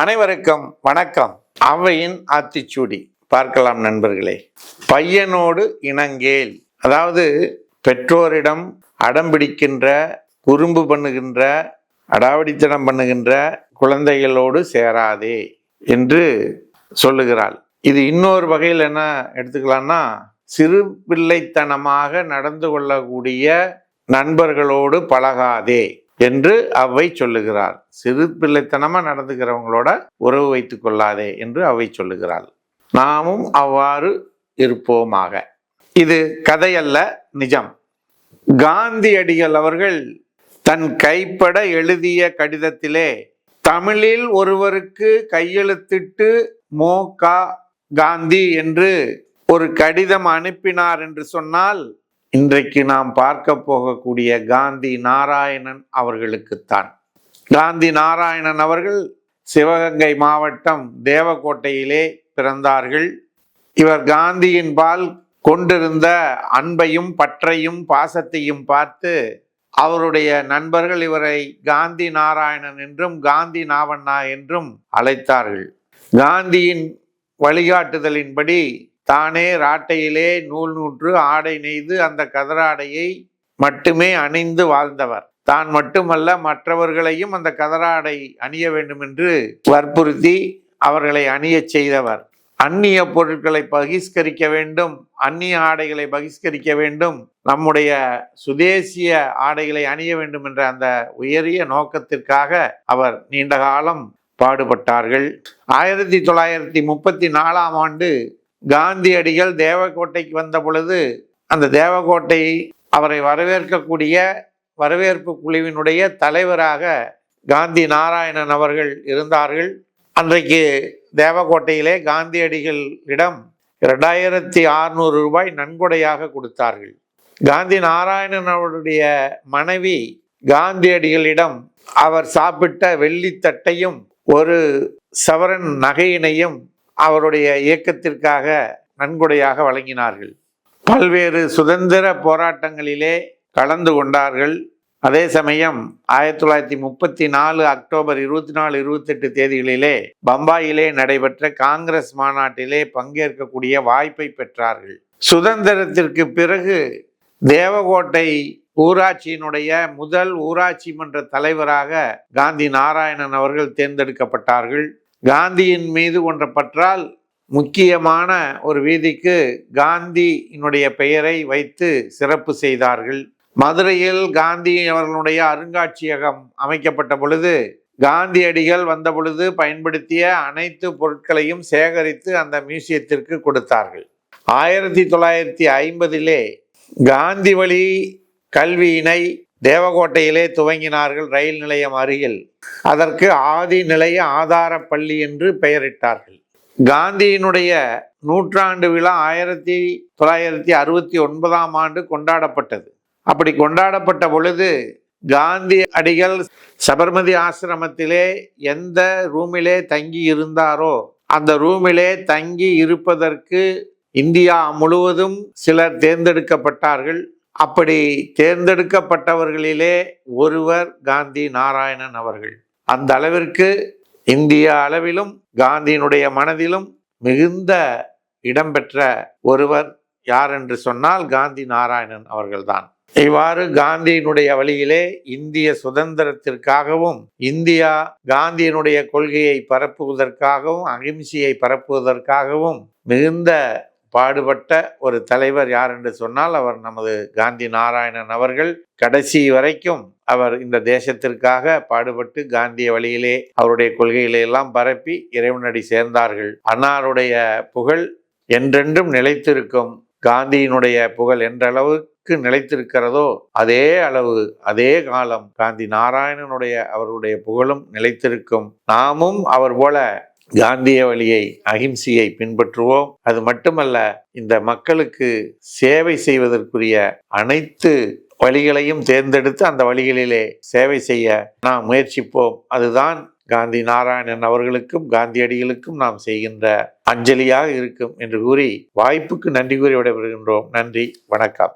அனைவருக்கும் வணக்கம். அவையின் ஆத்திச்சூடி. பார்க்கலாம் நண்பர்களே. பையனோடு இணங்கேல். அதாவது பெற்றோரிடம் அடம் பிடிக்கின்ற குறும்பு பண்ணுகின்ற அடாவடித்தனம் பண்ணுகின்ற குழந்தைகளோடு சேராதே என்று சொல்லுகிறாள். இது இன்னொரு வகையில் என்ன எடுத்துக்கலாம்னா சிறு பிள்ளைத்தனமாக நடந்து கொள்ளக்கூடிய நண்பர்களோடு பழகாதே. என்று அவை சொல்லுகிறார் சிறு பிள்ளைத்தனமாக நடந்துக்கிறவங்களோட உறவு வைத்துக் கொள்ளாதே என்று அவை சொல்லுகிறாள். நாமும் அவ்வாறு இருப்போமாக. இது கதையல்ல நிஜம். காந்தியடிகள் அவர்கள் தன் கைப்பட எழுதிய கடிதத்திலே தமிழில் ஒருவருக்கு கையெழுத்திட்டு மோ. கா. காந்தி என்று ஒரு கடிதம் அனுப்பினார் என்று சொன்னால் இன்றைக்கு நாம் பார்க்க போகக்கூடிய காந்தி நாராயணன் அவர்களுக்குத்தான். காந்தி நாராயணன் அவர்கள் சிவகங்கை மாவட்டம் தேவக்கோட்டையிலே பிறந்தார்கள். இவர் காந்தியின் பால் கொண்டிருந்த அன்பையும் பற்றையும் பாசத்தையும் பார்த்து அவருடைய நண்பர்கள் இவரை காந்தி நாராயணன் என்றும் காந்தி நாவண்ணா என்றும் அழைத்தார்கள். காந்தியின் வழிகாட்டுதலின்படி தானே ராட்டையிலே நூல் நூற்று ஆடை நெய்து அந்த கதராடையை மட்டுமே அணிந்து வாழ்ந்தவர். தான் மட்டுமல்ல மற்றவர்களையும் அந்த கதராடை அணிய வேண்டும் என்று வற்புறுத்தி அவர்களை அணியச் செய்தவர். அந்நிய பொருட்களை பகிஷ்கரிக்க வேண்டும் அந்நிய ஆடைகளை பகிஷ்கரிக்க வேண்டும் நம்முடைய சுதேசிய ஆடைகளை அணிய வேண்டும் என்ற அந்த உயரிய நோக்கத்திற்காக அவர் நீண்ட காலம் பாடுபட்டார்கள். ஆயிரத்தி தொள்ளாயிரத்தி முப்பத்தி நாலாம் ஆண்டு காந்தியடிகள் தேவக்கோட்டைக்கு வந்த பொழுது அந்த தேவக்கோட்டை அவரை வரவேற்கக்கூடிய வரவேற்பு குழுவினுடைய தலைவராக காந்தி நாராயணன் அவர்கள் இருந்தார்கள். அன்றைக்கு தேவக்கோட்டையிலே காந்தியடிகளிடம் இரண்டாயிரத்தி ஆறுநூறு ரூபாய் நன்கொடையாக கொடுத்தார்கள். காந்தி நாராயணன் அவருடைய மனைவி காந்தியடிகளிடம் அவர் சாப்பிட்ட வெள்ளித்தட்டையும் ஒரு சவரன் நகையினையும் அவருடைய இயக்கத்திற்காக நன்கொடையாக வழங்கினார்கள். பல்வேறு சுதந்திர போராட்டங்களிலே கலந்து கொண்டார்கள். அதே சமயம் ஆயிரத்தி தொள்ளாயிரத்தி முப்பத்தி நாலு அக்டோபர் இருபத்தி நாலு இருபத்தெட்டு தேதிகளிலே பம்பாயிலே நடைபெற்ற காங்கிரஸ் மாநாட்டிலே பங்கேற்கக்கூடிய வாய்ப்பை பெற்றார்கள். சுதந்திரத்திற்கு பிறகு தேவகோட்டை ஊராட்சியினுடைய முதல் ஊராட்சி மன்ற தலைவராக காந்தி நாராயணன் அவர்கள் தேர்ந்தெடுக்கப்பட்டார்கள். காந்தியின் மீது கொண்ட பற்றால் முக்கியமான ஒரு வீதிக்கு காந்தியினுடைய பெயரை வைத்து சிறப்பு செய்தார்கள். மதுரையில் காந்தி அவர்களுடைய அருங்காட்சியகம் அமைக்கப்பட்ட பொழுது காந்தியடிகள் வந்த பொழுது பயன்படுத்திய அனைத்து பொருட்களையும் சேகரித்து அந்த மியூசியத்திற்கு கொடுத்தார்கள். ஆயிரத்தி தொள்ளாயிரத்தி ஐம்பதிலே காந்தி வழி கல்வியினை தேவகோட்டையிலே துவங்கினார்கள் ரயில் நிலையம் அருகில். அதற்கு ஆதி நிலைய ஆதார பள்ளி என்று பெயரிட்டார்கள். காந்தியினுடைய நூற்றாண்டு விழா ஆயிரத்தி தொள்ளாயிரத்தி அறுபத்தி ஒன்பதாம் ஆண்டு கொண்டாடப்பட்டது. அப்படி கொண்டாடப்பட்ட பொழுது காந்தி அடிகள் சபர்மதி ஆசிரமத்திலே எந்த ரூமிலே தங்கி இருந்தாரோ அந்த ரூமிலே தங்கி இருப்பதற்கு இந்தியா முழுவதும் சிலர் தேர்ந்தெடுக்கப்பட்டார்கள். அப்படி தேர்ந்தெடுக்கப்பட்டவர்களிலே ஒருவர் காந்தி நாராயணன் அவர்கள். அந்த அளவிற்கு இந்திய அளவிலும் காந்தியினுடைய மனதிலும் மிகுந்த இடம்பெற்ற ஒருவர் யார் என்று சொன்னால் காந்தி நாராயணன் அவர்கள்தான். இவ்வாறு காந்தியினுடைய வழியிலே இந்திய சுதந்திரத்திற்காகவும் இந்தியா காந்தியினுடைய கொள்கையை பரப்புவதற்காகவும் அகிம்சையை பரப்புவதற்காகவும் மிகுந்த பாடுபட்ட ஒரு தலைவர் யார் என்று சொன்னால் அவர் நமது காந்தி நாராயணன் அவர்கள். கடைசி வரைக்கும் அவர் இந்த தேசத்திற்காக பாடுபட்டு காந்திய வழியிலே அவருடைய கொள்கைகளை எல்லாம் பரப்பி இறைவனடி சேர்ந்தார்கள். அன்னாருடைய புகழ் என்றென்றும் நிலைத்திருக்கும். காந்தியினுடைய புகழ் என்றளவுக்கு நிலைத்திருக்கிறதோ அதே அளவு அதே காலம் காந்தி நாராயணனுடைய அவருடைய புகழும் நிலைத்திருக்கும். நாமும் அவர் போல காந்திய வழியை அகிம்சையை பின்பற்றுவோம். அது மட்டுமல்ல இந்த மக்களுக்கு சேவை செய்வதற்குரிய அனைத்து வழிகளையும் தேர்ந்தெடுத்து அந்த வழிகளிலே சேவை செய்ய நாம் முயற்சிப்போம். அதுதான் காந்தி நாராயணன் அவர்களுக்கும் காந்தியடிகளுக்கும் நாம் செய்கின்ற அஞ்சலியாக இருக்கும் என்று கூறி வாய்ப்புக்கு நன்றி கூறி விடைபெறுகின்றோம். நன்றி வணக்கம்.